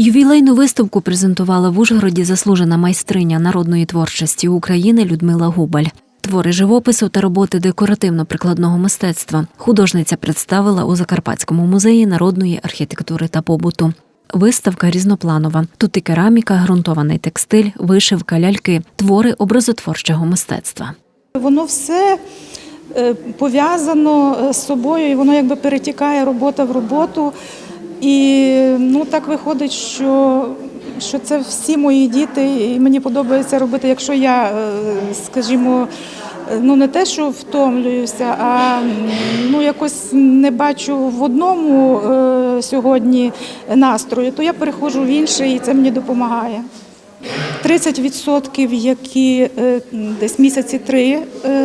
Ювілейну виставку презентувала в Ужгороді заслужена майстриня народної творчості України Людмила Губаль. Твори живопису та роботи декоративно-прикладного мистецтва художниця представила у Закарпатському музеї народної архітектури та побуту. Виставка різнопланова. Тут і кераміка, ґрунтований текстиль, вишивка, ляльки, твори образотворчого мистецтва. Воно все е, пов'язано е, з собою, і воно якби перетікає робота в роботу. І ну так виходить, що, що це всі мої діти, і мені подобається робити, якщо я, е, скажімо, ну не те, що втомлююся, а ну якось не бачу в одному е, сьогодні настрою, то я переходжу в інший, і це мені допомагає. 30%, які е, десь місяці три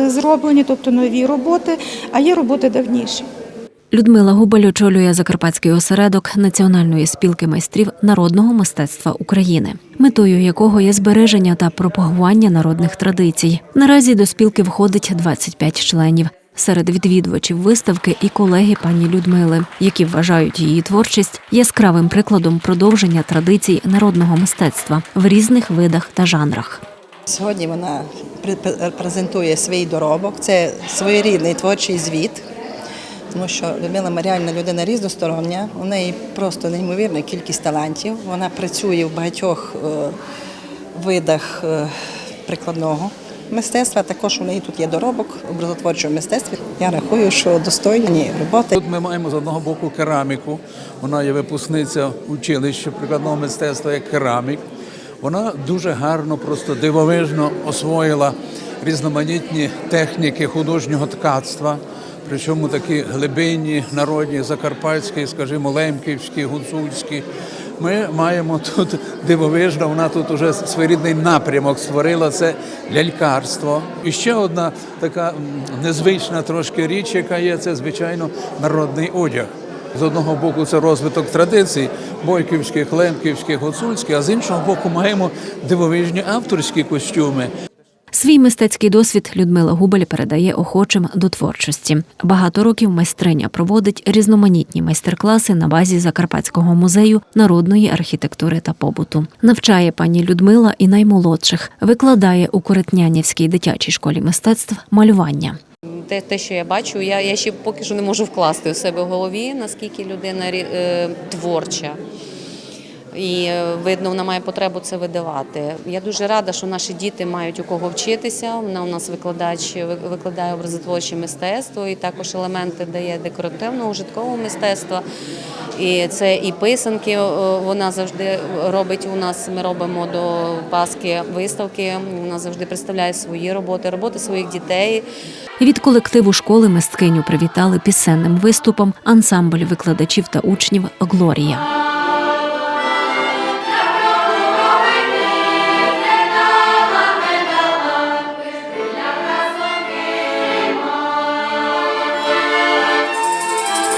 зроблені, тобто нові роботи, а є роботи давніші. Людмила Губаль очолює Закарпатський осередок Національної спілки майстрів народного мистецтва України, метою якого є збереження та пропагування народних традицій. Наразі до спілки входить 25 членів. Серед відвідувачів виставки і колеги пані Людмили, які вважають її творчість яскравим прикладом продовження традицій народного мистецтва в різних видах та жанрах. Сьогодні вона пре- презентує свій доробок. Це своєрідний творчий звіт, тому що Людмила Маріальна людина різностороння, у неї просто неймовірна кількість талантів. Вона працює в багатьох е, видах е, прикладного мистецтва. Також у неї тут є доробок образотворчого мистецтва. Я рахую, що достойні роботи. Тут ми маємо з одного боку кераміку. Вона є випускниця училища прикладного мистецтва як керамік. Вона дуже гарно, просто дивовижно освоїла різноманітні техніки художнього ткацтва. Причому такі глибинні, народні, закарпатські, скажімо, лемківські, гуцульські. Ми маємо тут дивовижно, вона тут уже своєрідний напрямок створила це лялькарство. І ще одна така незвична трошки річ, яка є, це звичайно народний одяг. З одного боку, це розвиток традицій бойківських, лемківських, гуцульських, а з іншого боку, маємо дивовижні авторські костюми. Свій мистецький досвід Людмила Губаль передає охочим до творчості. Багато років майстриня проводить різноманітні майстер-класи на базі Закарпатського музею народної архітектури та побуту. Навчає пані Людмила і наймолодших, викладає у Коротнянівській дитячій школі мистецтв малювання. Те, те, що я бачу, я, я ще поки що не можу вкласти у себе в голові, наскільки людина е, творча. І е, видно, вона має потребу це видавати. Я дуже рада, що наші діти мають у кого вчитися. Вона у нас викладач ви- викладає образотворче мистецтво і також елементи дає декоративного ужиткового мистецтва. І це і писанки е, вона завжди робить у нас. Ми робимо до Пасхи виставки. Вона завжди представляє свої роботи, роботи своїх дітей. Від колективу школи мисткиню привітали пісенним виступом ансамбль викладачів та учнів Глорія.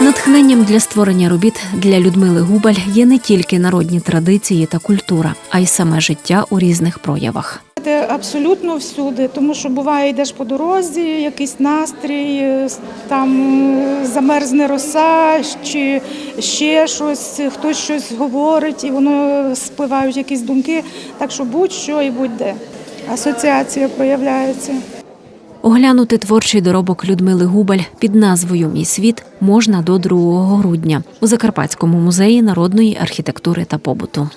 Натхненням для створення робіт для Людмили Губаль є не тільки народні традиції та культура, а й саме життя у різних проявах. Абсолютно всюди, тому що буває, йдеш по дорозі, якийсь настрій, там замерзне роса, чи ще щось, хтось щось говорить, і воно спливають якісь думки. Так що будь-що і будь-де. Асоціація проявляється. Оглянути творчий доробок Людмили Губаль під назвою Мій світ можна до 2 грудня у Закарпатському музеї народної архітектури та побуту.